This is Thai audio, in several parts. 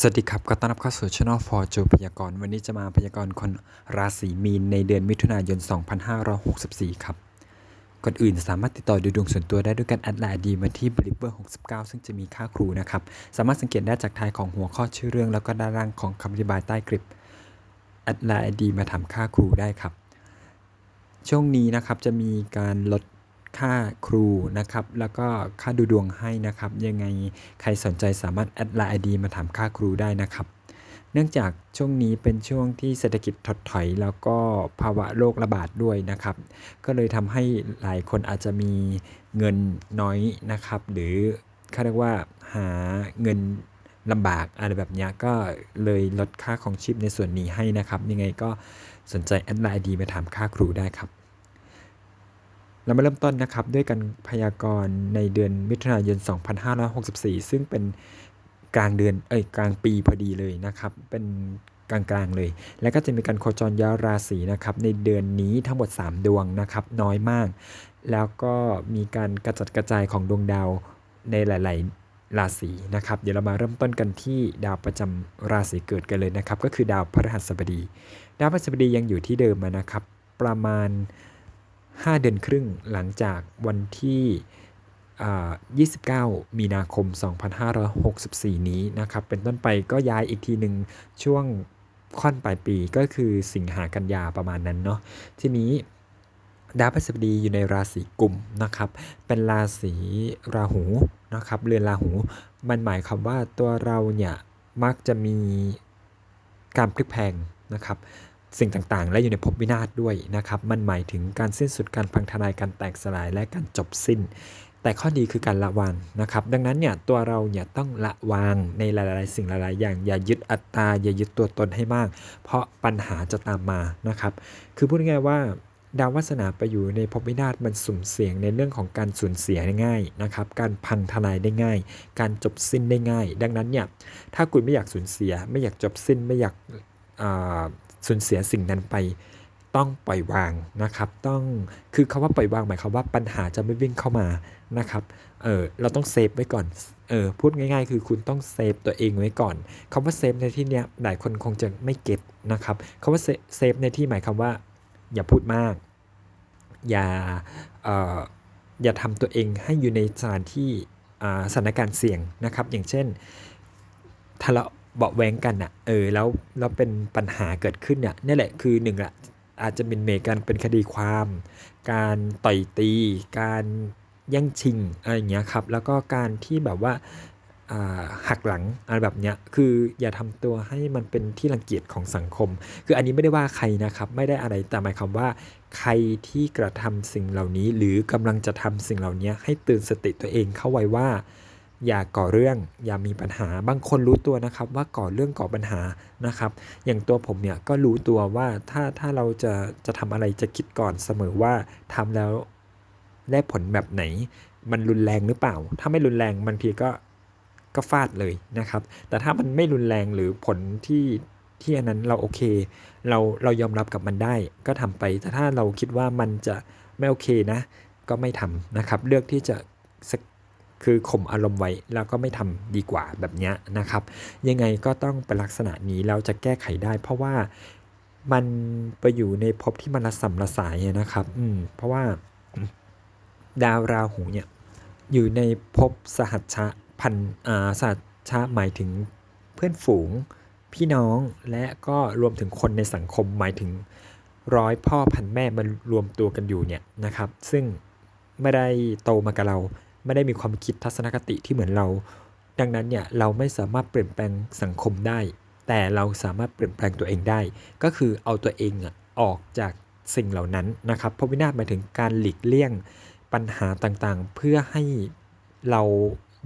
สวัสดีครับก็ต้อนรับเข้าสู่ Channel for Joe พยากรณ์วันนี้จะมาพยากรณ์คนราศีมีนในเดือนมิถุนายน 2564 ครับ ก่อนอื่นสามารถติดต่อดูดวงส่วนตัวได้ด้วยการแอดไลน์ดีมาที่ b l i b e r 69 ซึ่งจะมีค่าครูนะครับ สามารถสังเกตได้จากท้ายของหัวข้อชื่อเรื่อง แล้วก็ด้านล่างของคำอธิบายใต้คลิปแอดไลน์ดีมาทำค่าครูได้ครับ ช่วงนี้นะครับจะมีการลด ค่าครูนะครับ แล้วก็ค่าดูดวงให้นะครับ ยังไงใครสนใจสามารถแอดไลน์ไอดีมาถามค่าครูได้นะครับ เนื่องจากช่วงนี้เป็นช่วงที่เศรษฐกิจถดถอย แล้วก็ภาวะโรคระบาดด้วยนะครับ ก็เลยทำให้หลายคนอาจจะมีเงินน้อยนะครับ หรือเขาเรียกว่าหาเงินลำบากอะไรแบบนี้ก็เลยลดค่าของชีพในส่วนนี้ให้นะครับ ยังไงก็สนใจแอดไลน์ดีมาถามค่าครูได้ครับ เรามาเริ่มต้นนะครับด้วยการพยากรณ์ในเดือนมิถุนายน 2564 ซึ่งเป็นกลางเดือนเอ้ยกลางปีพอดีเลยนะครับ เป็นกลางๆเลย แล้วก็จะมีการโคจรย้ายราศีนะครับในเดือนนี้ทั้งหมด 3 ดวงนะครับน้อยมาก แล้วก็มีการกระจัดกระจายของดวงดาวในหลาย ๆ ราศีนะครับ เดี๋ยวเรามาเริ่มต้นกันที่ดาวประจำราศีเกิดกันเลยนะครับ ก็คือดาวพฤหัสบดี ดาวพฤหัสบดียังอยู่ที่เดิมนะครับ ประมาณ 5 เดือนครึ่งหลังจากวันที่อ่า29 มีนาคม 2564 นี้นะครับ เป็นต้นไปก็ย้ายอีกทีหนึ่งช่วงค่อนปลายปีก็คือสิงหากันยาประมาณนั้นเนาะ ทีนี้ดาวพฤหัสบดีอยู่ในราศีกุมนะครับ เป็นราศีราหูนะครับ เรือนราหู มันหมายความว่าตัวเราเนี่ยมักจะมีการพลิกแพงนะครับ สิ่งต่างๆ และอยู่ในภพวินาศด้วยนะครับ มันหมายถึงการสิ้นสุดการพังทลายการแตกสลายและการจบสิ้น แต่ข้อดีคือการละวางนะครับ ดังนั้นเนี่ยตัวเราเนี่ยต้องละวางในหลายๆ สิ่งหลายๆ อย่างอย่ายึดอัตตาอย่ายึดตัวตนให้มาก เพราะปัญหาจะตามมานะครับ คือพูดง่ายๆว่าดาววาสนาไปอยู่ในภพวินาศมันสุ่มเสี่ยงในเรื่องของการสูญเสียได้ง่ายนะครับ การพังทลายได้ง่าย การจบสิ้นได้ง่าย ดังนั้นเนี่ยถ้าคุณไม่อยากสูญเสีย ไม่อยากจบสิ้นไม่อยากอ สูญเสียสิ่งนั้นไปต้องปล่อยวางนะครับ ต้องคือคาว่าปล่อยวางหมายความว่าปัญหาจะไม่วิ่งเข้ามานะครับเออเราต้องเซฟไว้ก่อนเออพูดง่ายๆ คือคุณต้องเซฟตัวเองไว้ก่อนคำว่าเซฟในที่เนี้ยหลายคนคงจะไม่เก็ตนะครับคำว่าเซฟในที่หมายความว่า อย่าพูดมาก อย่าเอ่ออย่าทำตัวเองให้อยู่ในสถานที่อ่าสถานการณ์เสี่ยงนะครับ อย่างเช่นทะเลาะ เบาแวงกันอะเออแล้วแล้วเป็นปัญหาเกิดขึ้นเนี่ยนี่แหละคือหนึ่งละอาจจะเป็นเมกันเป็นคดีความ การต่อยตี การแย่งชิงอะไรอย่างเงี้ยครับแล้วก็การที่แบบว่าอ่าหักหลังอะไรแบบเนี้ยคืออย่าทำตัวให้มันเป็นที่รังเกียจของสังคม คืออันนี้ไม่ได้ว่าใครนะครับ ไม่ได้อะไรแต่หมายความว่า ใครที่กระทำสิ่งเหล่านี้ หรือกำลังจะทำสิ่งเหล่านี้ให้ตื่นสติตัวเองเข้าไว้ว่า อย่าก่อเรื่องอย่ามีปัญหาบางคนรู้ตัวนะครับ ว่าก่อเรื่องก่อปัญหานะครับ อย่างตัวผมเนี่ยก็รู้ตัวว่าถ้าถ้าเราจะจะทำอะไรจะคิดก่อนเสมอว่าทำแล้วได้ผลแบบไหน มันรุนแรงหรือเปล่า ถ้าไม่รุนแรงบางทีก็ก็ฟาดเลยนะครับ แต่ถ้ามันไม่รุนแรงหรือผลที่ที่อันนั้นเราโอเค เราเรายอมรับกับมันได้ ก็ทำไป แต่ถ้าเราคิดว่ามันจะไม่โอเคนะ ก็ไม่ทำนะครับ เลือกที่จะ คือข่มอารมณ์ไว้แล้วก็ไม่ทำดีกว่าแบบนี้นะครับ ยังไงก็ต้องเป็นลักษณะนี้เราจะแก้ไขได้ เพราะว่ามันไปอยู่ในภพที่มันระสำระสายนะครับ อืมเพราะว่าดาวราหูเนี่ยอยู่ในภพสหัชชะพันอ่าสหัชชะหมายถึงเพื่อนฝูงพี่น้องและก็รวมถึงคนในสังคมหมายถึงร้อยพ่อพันแม่มันรวมตัวกันอยู่เนี่ยนะครับ ซึ่งไม่ได้โตมากับเรา ไม่ได้มีความคิดทัศนคติที่เหมือนเรา ดังนั้นเนี่ยเราไม่สามารถเปลี่ยนแปลงสังคมได้ แต่เราสามารถเปลี่ยนแปลงตัวเองได้ ก็คือเอาตัวเองอะออกจากสิ่งเหล่านั้นนะครับเพราะวินาศหมายถึงการหลีกเลี่ยงปัญหาต่างๆ เพื่อให้เรา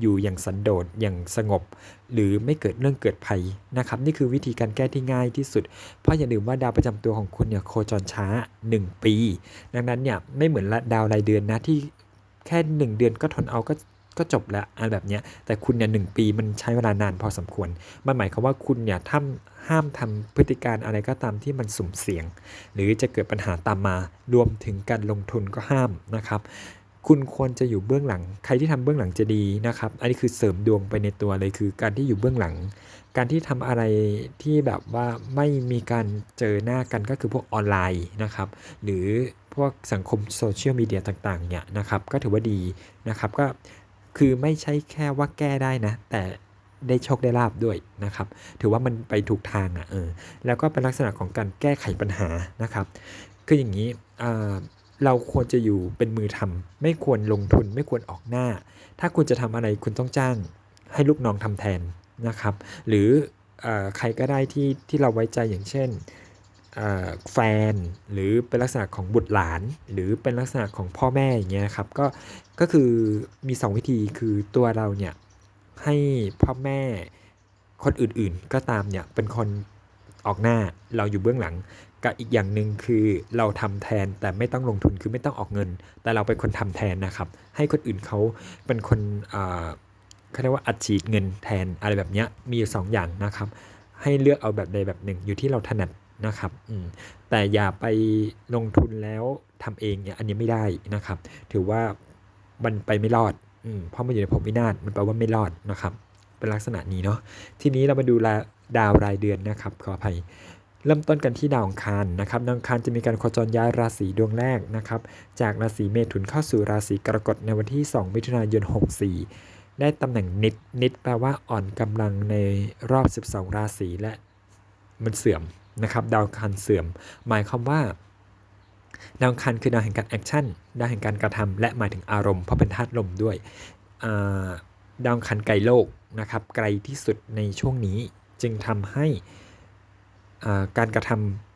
อยู่อย่างสันโดษอย่างสงบ หรือไม่เกิดเรื่องเกิดภัยนะครับ นี่คือวิธีการแก้ที่ง่ายที่สุด เพราะอย่าลืมว่าดาวประจำตัวของคุณเนี่ยโคจรช้า 1 ปี ดังนั้นเนี่ยไม่เหมือนดาวรายเดือนนะที่ แค่ 1 เดือนก็ทนเอาก็ก็จบแล้วอะไรแบบเนี้ยแต่คุณเนี่ยหปีมันใช้เวลานานพอสมควร มันหมายความว่าคุณเนี่ยทำห้ามทำพฤติการอะไรก็ตามที่มันสุ่มเสี่ยง หรือจะเกิดปัญหาตามมารวมถึงการลงทุนก็ห้ามนะครับ คุณควรจะอยู่เบื้องหลัง ใครที่ทำเบื้องหลังจะดีนะครับ อันนี้คือเสริมดวงไปในตัวเลยคือการที่อยู่เบื้องหลัง การที่ทำอะไรที่แบบว่าไม่มีการเจอหน้ากันก็คือพวกออนไลน์นะครับ หรือพวกสังคมโซเชียลมีเดียต่างๆเนี่ยนะครับก็ถือว่าดีนะครับก็คือไม่ใช่แค่ว่าแก้ได้นะ แต่ได้โชคได้ลาบด้วยนะครับ ถือว่ามันไปถูกทางอะเออแล้วก็เป็นลักษณะของการแก้ไขปัญหานะครับ คืออย่างนี้เราควรจะอยู่เป็นมือทำไม่ควรลงทุนไม่ควรออกหน้า ถ้าคุณจะทำอะไรคุณต้องจ้างให้ลูกน้องทำแทนนะครับ หรืออใครก็ได้ที่ที่เราไว้ใจอย่างเช่น แฟน หรือเป็นลักษณะของบุตรหลาน หรือเป็นลักษณะของพ่อแม่อย่างเงี้ยครับก็ก็คือมี 2 วิธีคือตัวเราเนี่ยให้พ่อแม่คนอื่นๆ ก็ตามเนี่ยเป็นคนออกหน้าเราอยู่เบื้องหลังกับอีกอย่างหนึ่งคือเราทำแทนแต่ไม่ต้องลงทุนคือไม่ต้องออกเงิน แต่เราเป็นคนทำแทนนะครับ ให้คนอื่นเขาเป็นคนเขาเรียกว่าอัดฉีดเงินแทนอะไรแบบนี้มีอยู่สองอย่างนะครับ ให้เลือกเอาแบบใดแบบหนึ่งอยู่ที่เราถนัด นะครับแต่อย่าไปลงทุนแล้วทำเองเนี่ยอันนี้ไม่ได้นะครับ ถือว่ามันไปไม่รอดอเพราะมันอยู่ในภพวินาศมันแปลว่าไม่รอดนะครับ เป็นลักษณะนี้เนาะทีนี้เรามาดูดาวรายเดือนนะครับขออภัยเริ่มต้นกันที่ดาวอังคารนะครับดาวอังคารจะมีการโคจรย้ายราศีดวงแรกนะครับ จากราศีเมถุนเข้าสู่ราศีกรกฎในวันที่ 2 มิถุนายน 64 ได้ตำแหน่งนิดนิดแปลว่าอ่อนกำลังในรอบ 12 ราศีและมันเสื่อม นะครับดาวอังคารเสื่อม หมายความว่าดาวอังคารคือดาวแห่งการแอคชั่นดาวแห่งการกระทำและหมายถึงอารมณ์เพราะเป็นธาตุลมด้วยดาวอังคารไกลโลกนะครับไกลที่สุดในช่วงนี้จึงทำให้การกระท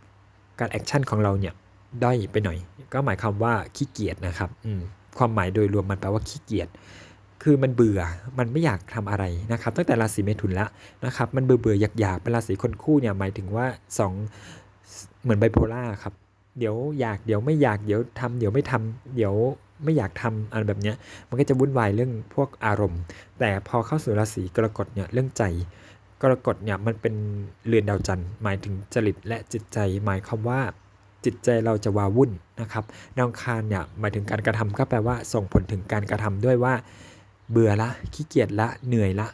ำการแอคชั่นของเราเนี่ยด้อยไปหน่อย ก็หมายความว่าขี้เกียจนะครับความหมายโดยรวมมันแปลว่าขี้เกียจ คือมันเบื่อมันไม่อยากทำอะไรนะครับตั้งแต่ราศีเมถุนแล้วนะครับมันเบื่อเบื่ออยากอยากเป็นราศีคนคู่เนี่ยหมายถึงว่า 2 เหมือนไบโพล่าครับเดี๋ยวอยากเดี๋ยวไม่อยากเดี๋ยวทำเดี๋ยวไม่ทำเดี๋ยวไม่อยากทำอะไรแบบเนี้ยมันก็จะวุ่นวายเรื่องพวกอารมณ์ แต่พอเข้าสู่ราศีกรกฎเนี่ยเรื่องใจกรกฎเนี่ยมันเป็นเรือนดาวจันทร์หมายถึงจริตและจิตใจ หมายความว่าจิตใจเราจะวาวุ่นนะครับดาวคารเนี่ยหมายถึงการกระทำก็แปลว่าส่งผลถึงการกระทำด้วยว่า เบื่อละขี้เกียจละเหนื่อยละ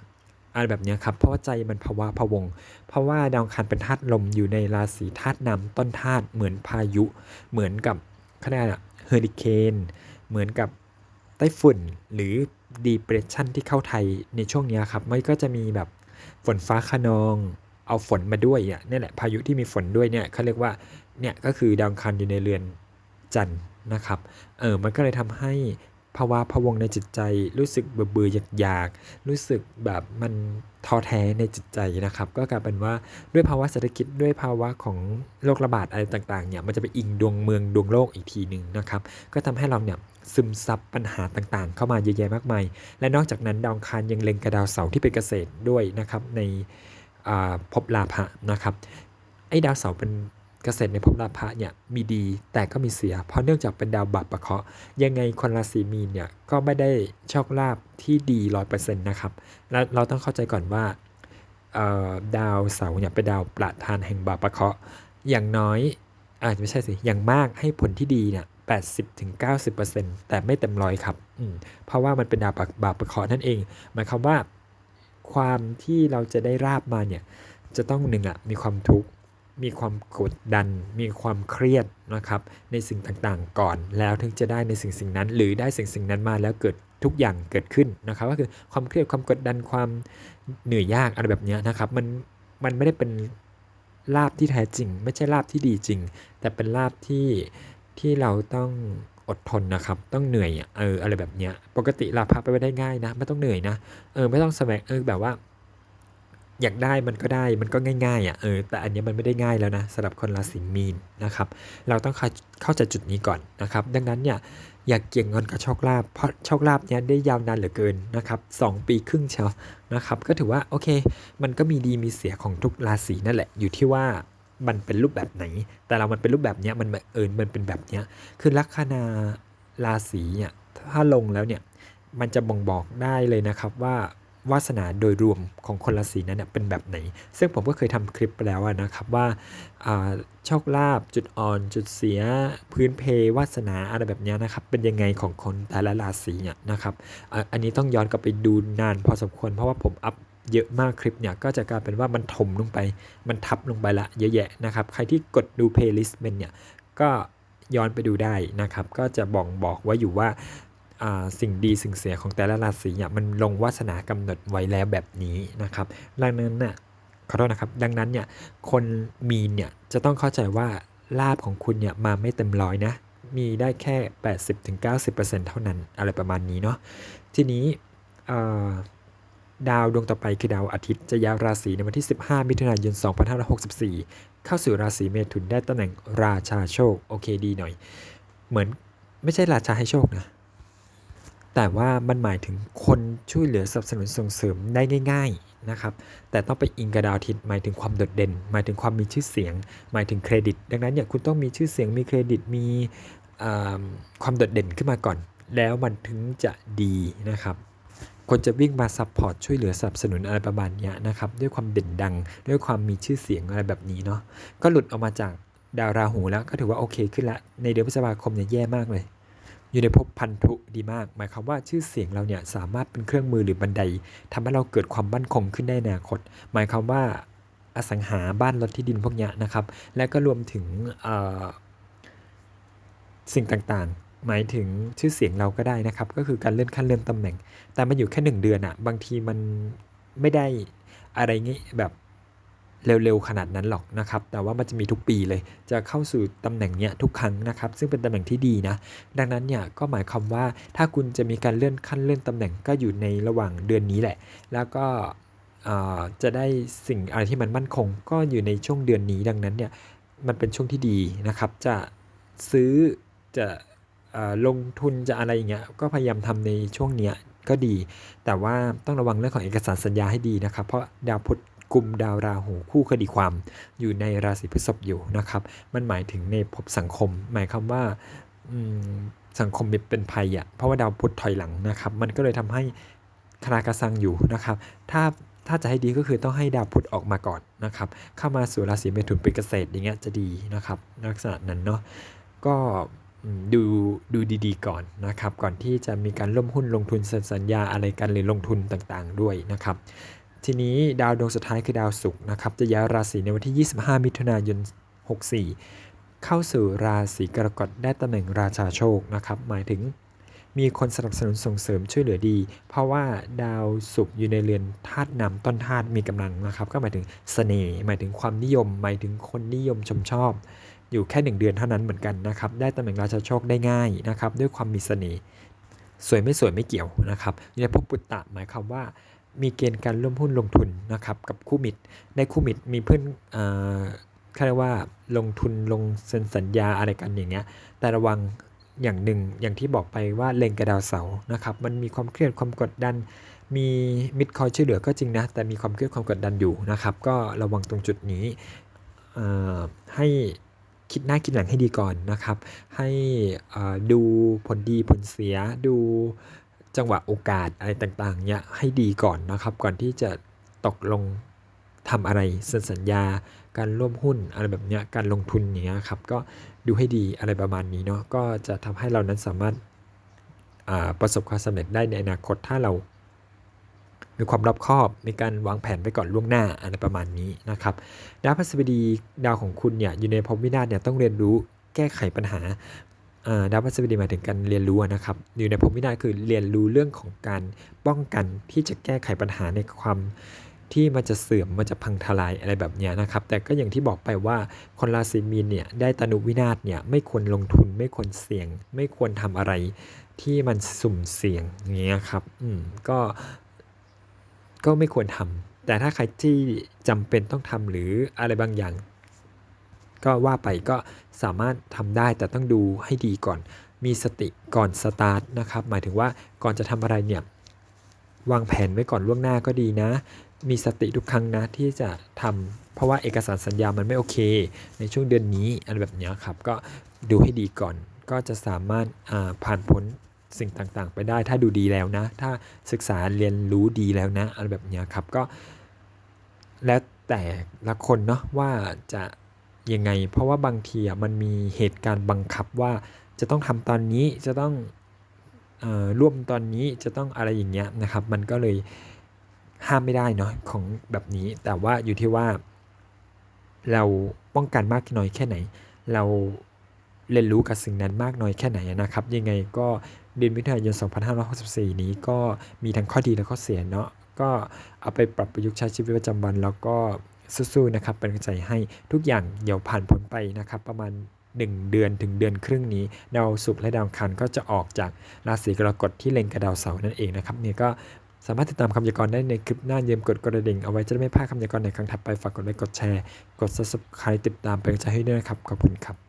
อะไรแบบนี้ครับเพราะว่าใจมันภาวะพวง เพราะว่าดาวคันเป็นธาตุลมอยู่ในราศีธาตุน้ำต้นธาตุเหมือนพายุ เหมือนกับเขาเรียกอะเฮอริเคนเหมือนกับไต้ฝุ่นหรือดีเปรสชันที่เข้าไทยในช่วงนี้ครับมันก็จะมีแบบฝนฟ้าขนอง เอาฝนมาด้วยอะนี่แหละพายุที่มีฝนด้วยเนี่ยเขาเรียกว่าเนี่ยก็คือดาวคันอยู่ในเรือนจันทร์นะครับเออมันก็เลยทำให้ ภาวะพวงในจิตใจ รู้สึกเบื่อเบื่ออยากอยากรู้สึกแบบมันท้อแท้ในจิตใจนะครับ ก็กลายเป็นว่าด้วยภาวะเศรษฐกิจด้วยภาวะของโรคระบาดอะไรต่างๆเนี่ยมันจะไปอิงดวงเมืองดวงโลกอีกทีหนึ่งนะครับ ก็ทำให้เราเนี่ยซึมซับปัญหาต่างๆ เข้ามาเยอะแยะมากมาย และนอกจากนั้นดาวคารยังเล็งกระดาวเสาร์ที่เป็นเกษตรด้วยนะครับในภพลาภะนะครับไอ้ดาวเสาร์เป็น เกษตรในภพลาภะเนี่ยมีดีแต่ก็มีเสีย เพราะเนื่องจากเป็นดาวบาปประเคาะ ยังไงคนราศีมีนเนี่ยก็ไม่ได้โชคลาภที่ดีร้อยเปอร์เซ็นต์นะครับ และเราต้องเข้าใจก่อนว่าดาวเสาร์เนี่ยเป็นดาวประธานแห่งบาปประเคาะ อย่างน้อยอาจจะไม่ใช่สิ อย่างมากให้ผลที่ดีเนี่ย80-90%แต่ไม่เต็มร้อยครับเพราะว่ามันเป็นดาวบาปประเคาะนั่นเอง หมายความว่าความที่เราจะได้ราบมาเนี่ยจะต้องหนึ่งอะมีความทุกข์ มีความกดดัน มีความเครียดนะครับ ในสิ่งต่างๆ ก่อน แล้วถึงจะได้ในสิ่งสิ่งนั้น หรือได้สิ่งสิ่งนั้นมาแล้วเกิดทุกอย่างเกิดขึ้นนะครับ ก็คือความเครียดความกดดันความเหนื่อยยากอะไรแบบนี้นะครับ มันมันไม่ได้เป็นลาบที่แท้จริง ไม่ใช่ลาบที่ดีจริง แต่เป็นลาบที่ที่เราต้องอดทนนะครับ ต้องเหนื่อยเอออะไรแบบเนี้ย ปกติลาพักไปได้ง่ายนะ ไม่ต้องเหนื่อยนะ เออไม่ต้องแสวงเออแบบว่า อยากได้มันก็ได้มันก็ง่ายๆอะเออแต่อันนี้มันไม่ได้ง่ายแล้วนะสำหรับคนราศีมีนนะครับเราต้องเข้าใจจุดนี้ก่อนนะครับ ดังนั้นเนี่ยอยากเกี่ยงเงินกับโชคลาภเพราะโชคลาภเนี้ยได้ยาวนานเหลือเกินนะครับสปีครึ่งเชียวนะครับก็ถือว่าโอเค มันก็มีดีมีเสียของทุกราศีนั่นแหละอยู่ที่ว่ามันเป็นรูปแบบไหน แต่เรามันเป็นรูปแบบเนี้ยมันเอิญมันเป็นแบบเนี้ยคือลัคนาราศีเนี่ยถ้าลงแล้วเนี่ยมันจะบ่งบอกได้เลยนะครับว่า วาสนาโดยรวมของคนราศีนั้นเป็นแบบไหน ซึ่งผมก็เคยทำคลิปไปแล้วนะครับว่าโชคลาภจุดอ่อน จุดเสีย พื้นเพวาสนาอะไรแบบนี้นะครับ เป็นยังไงของคนแต่ละราศีเนี่ยนะครับอันนี้ต้องย้อนกลับไปดูนานพอสมควรเพราะว่าผมอัพเยอะมากคลิปเนี่ยก็จะกลายเป็นว่ามันถมลงไป มันทับลงไปละเยอะแยะนะครับ ใครที่กดดูเพลย์ลิสต์เป็นเนี่ยก็ย้อนไปดูได้นะครับ ก็จะบอกบอกไว้อยู่ว่า สิ่งดีสิ่งเสียของแต่ละราศีเนี่ยมันลงวาสนากำหนดไว้แล้วแบบนี้นะครับดังนั้นน่ะขอโทษนะครับ ดังนั้นเนี่ยคนมีเนี่ยจะต้องเข้าใจว่าลาบของคุณเนี่ยมาไม่เต็มร้อยนะ มีได้แค่ 80-90%เท่านั้นอะไรประมาณนี้เนาะทีนี้ดาวดวงต่อไปคือดาวอาทิตย์จะย้ายราศีในวันที่ 15 มิถุนายน 2564 เข้าสู่ราศีเมถุนได้ตำแหน่งราชาโชค โอเคดีหน่อย เหมือนไม่ใช่ราชาให้โชคนะ แต่ว่ามันหมายถึงคนช่วยเหลือสนับสนุนส่งเสริมได้ง่าย ๆนะครับ แต่ต้องไปอิงกับดาวทิตย์หมายถึงความโดดเด่น หมายถึงความมีชื่อเสียง หมายถึงเครดิต ดังนั้นเนี่ยคุณต้องมีชื่อเสียงมีเครดิตมีความโดดเด่นขึ้นมาก่อน แล้วมันถึงจะดีนะครับคนจะวิ่งมาซัพพอร์ตช่วยเหลือสนับสนุนอะไรประมาณนี้นะครับด้วยความเด่นดัง ด้วยความมีชื่อเสียงอะไรแบบนี้เนาะก็หลุดออกมาจากดาวราหูแล้วก็ถือว่าโอเคขึ้นละในเดือนพฤษภาคมเนี่ยแย่มากเลย อยู่ในภพพันธุดีมาก หมายความว่าชื่อเสียงเราเนี่ยสามารถเป็นเครื่องมือหรือบันไดทำให้เราเกิดความมั่นคงขึ้นได้ในอนาคต หมายความว่าอสังหาบ้านรถที่ดินพวกนี้นะครับ และก็รวมถึงสิ่งต่างๆ หมายถึงชื่อเสียงเราก็ได้นะครับ ก็คือการเลื่อนขั้นเลื่อนตำแหน่ง แต่มันอยู่แค่หนึ่งเดือนอะบางทีมันไม่ได้อะไรงี้แบบ เร็วๆขนาดนั้นหรอกนะครับ แต่ว่ามันจะมีทุกปีเลย จะเข้าสู่ตำแหน่งเนี้ยทุกครั้งนะครับ ซึ่งเป็นตำแหน่งที่ดีนะ ดังนั้นเนี่ยก็หมายความว่าถ้าคุณจะมีการเลื่อนขั้นเลื่อนตำแหน่งก็อยู่ในระหว่างเดือนนี้แหละ แล้วก็อ่าจะได้สิ่งอะไรที่มันมั่นคง ก็อยู่ในช่วงเดือนนี้ดังนั้นเนี่ยมันเป็นช่วงที่ดีนะครับ จะซื้อจะอ่อลงทุนจะอะไรอย่างเงี้ยก็พยายามทำในช่วงเนี้ยก็ดี แต่ว่าต้องระวังเรื่องของเอกสารสัญญาให้ดีนะครับ เพราะดาวพุธ กลุ่มดาวราหูคู่คดีความอยู่ในราศีพฤษภอยู่นะครับ มันหมายถึงในภพสังคม หมายความว่าสังคมเป็นภัยอะเพราะว่าดาวพุธถอยหลังนะครับ มันก็เลยทำให้คณากระสังอยู่นะครับ ถ้าถ้าจะให้ดีก็คือต้องให้ดาวพุธออกมาก่อนนะครับ เข้ามาสู่ราศีเมถุนเป็นเกษตรอย่างเงี้ยจะดีนะครับ ลักษณะนั้นเนาะก็ดูดูดีๆก่อนนะครับ ก่อนที่จะมีการร่วมหุ้นลงทุนสัญญาอะไรกันหรือลงทุนต่างๆด้วยนะครับ ทีนี้ดาวดวงสุดท้ายคือดาวศุกร์นะครับ จะย้ายราศีในวันที่ 25 มิถุนายน 64 เข้าสู่ราศีกรกฎได้ตำแหน่งราชาโชคนะครับ หมายถึงมีคนสนับสนุนส่งเสริมช่วยเหลือดี เพราะว่าดาวศุกร์อยู่ในเรือนธาตุนำต้นธาตุมีกำลังนะครับ ก็หมายถึงเสน่ห์หมายถึงความนิยม หมายถึงคนนิยมชมชอบ อยู่แค่1เดือนเท่านั้นเหมือนกันนะครับ ได้ตำแหน่งราชาโชคได้ง่ายนะครับ ด้วยความมีเสน่ห์สวยไม่สวยไม่เกี่ยวนะครับในภพปุตตะหมายความว่า มีเกณฑ์การร่วมหุ้นลงทุนนะครับกับคู่มิตร ในคู่มิตรมีเพื่อนเอ่อเขาเรียกว่าลงทุนลงเซ็นสัญญาอะไรกันอย่างเงี้ย แต่ระวังอย่างหนึ่งอย่างที่บอกไปว่าเล็งกระดาวเสานะครับ มันมีความเครียดความกดดัน มีมิตรคอยช่วยเหลือก็จริงนะ แต่มีความเครียดความกดดันอยู่นะครับ ก็ระวังตรงจุดนี้เอ่อให้คิดหน้าคิดหลังให้ดีก่อนนะครับ ให้อ่อดูผลดีผลเสียดู จังหวะโอกาสอะไรต่างๆเนี่ยให้ดีก่อนนะครับ ก่อนที่จะตกลงทำอะไรสัญญา การร่วมหุ้นอะไรแบบเนี้ยการลงทุนอย่างเงี้ยครับก็ดูให้ดีอะไรประมาณนี้เนาะก็จะทำให้เรานั้นสามารถประสบความสำเร็จได้ในอนาคตถ้าเรา มีความรอบคอบ มีการวางแผนไว้ก่อนล่วงหน้าอะไรประมาณนี้นะครับดาวพฤหัสบดีดาวของคุณเนี่ยอยู่ในภพวินาศเนี่ยต้องเรียนรู้แก้ไขปัญหา ดาวพฤหัสบดีหมายถึงการเรียนรู้นะครับ อยู่ในภพวินาศคือเรียนรู้เรื่องของการป้องกันที่จะแก้ไขปัญหาในความที่มันจะเสื่อมมันจะพังทลายอะไรแบบนี้นะครับ แต่ก็อย่างที่บอกไปว่าคนราศีมีนเนี่ยได้ตนุวินาศเนี่ยไม่ควรลงทุนไม่ควรเสี่ยง ไม่ควรทำอะไรที่มันสุ่มเสี่ยงอย่างเงี้ยครับอืมก็ก็ไม่ควรทำแต่ถ้าใครที่จำเป็นต้องทำหรืออะไรบางอย่าง ก็ว่าไปก็สามารถทำได้แต่ต้องดูให้ดีก่อน มีสติก่อนสตาร์ทนะครับ หมายถึงว่าก่อนจะทำอะไรเนี่ยวางแผนไว้ก่อนล่วงหน้าก็ดีนะ มีสติทุกครั้งนะที่จะทำเพราะว่าเอกสารสัญญามันไม่โอเค ในช่วงเดือนนี้อะไรแบบนี้ครับ ก็ดูให้ดีก่อน ก็จะสามารถาผ่านพ้นสิ่งต่างๆ ไปได้ ถ้าดูดีแล้วนะ ถ้าศึกษาเรียนรู้ดีแล้วนะอะไรแบบนี้ครับ ก็ แล้วแต่ละคนเนาะว่าจะ ยังไง เพราะว่าบางทีอะมันมีเหตุการณ์บังคับว่าจะต้องทำตอนนี้จะต้องออร่วมตอนนี้จะต้องอะไรอย่างเงี้ยนะครับ มันก็เลยห้ามไม่ได้เนาะของแบบนี้แต่ว่าอยู่ที่ว่า เราป้องกันมากน้อยแค่ไหน เราเรียนรู้กับสิ่งนั้นมากน้อยแค่ไหนนะครับ ยังไงก็เดือนมิถุนายน 2564 นี้ก็มีทั้งข้อดีและข้อเสียเนาะก็เอาไปปรับประยุกต์ใช้ชีวิตประจำวันแล้วก็ สู้ๆนะครับเป็นกำลังใจให้ทุกอย่างเดี๋ยวผ่านพ้นไปนะครับ ประมาณ 1 เดือนถึงเดือนครึ่งนี้ดาวศุกร์และดาวคันก็จะออกจากราศีกรกฎที่เล็งกับดาวเสาร์นั่นเองนะครับเนี่ยก็สามารถติดตามคำยากรณ์ได้ในคลิปหน้าเยิมกดกระดิ่งเอาไว้จะได้ไม่พลาดคำยากรณ์ในครั้งถัดไปฝากกดไลค์กดแชร์ กด subscribe ติดตามเป็นกำลังใจให้ด้วยนะครับขอบคุณครับ